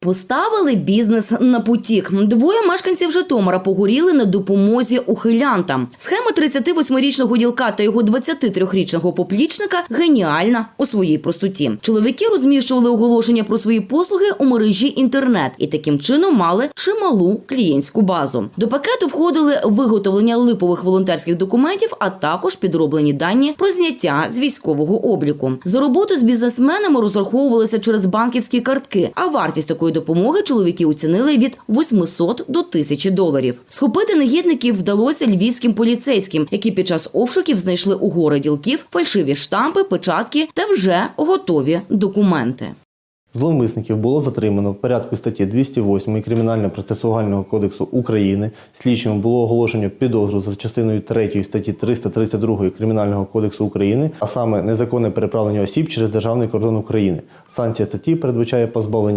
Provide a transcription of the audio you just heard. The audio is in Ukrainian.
Поставили бізнес на потік. Двоє мешканців Житомира погоріли на допомозі ухилянтам. Схема 38-річного ділка та його 23-річного поплічника геніальна у своїй простоті. Чоловіки розміщували оголошення про свої послуги у мережі інтернет і таким чином мали чималу клієнтську базу. До пакету входили виготовлення липових волонтерських документів, а також підроблені дані про зняття з військового обліку. За роботу з бізнесменами розраховувалися через банківські картки, а вартість такої допомоги чоловіки оцінили від 800 до 1000 доларів. Схопити негідників вдалося львівським поліцейським, які під час обшуків знайшли у гори ділків фальшиві штампи, печатки та вже готові документи. Зловмисників було затримано в порядку статті 208 Кримінально-процесуального кодексу України. Слідчими було оголошено підозру за частиною 3 статті 332 Кримінального кодексу України, а саме незаконне переправлення осіб через державний кордон України. Санкція статті передбачає позбавлення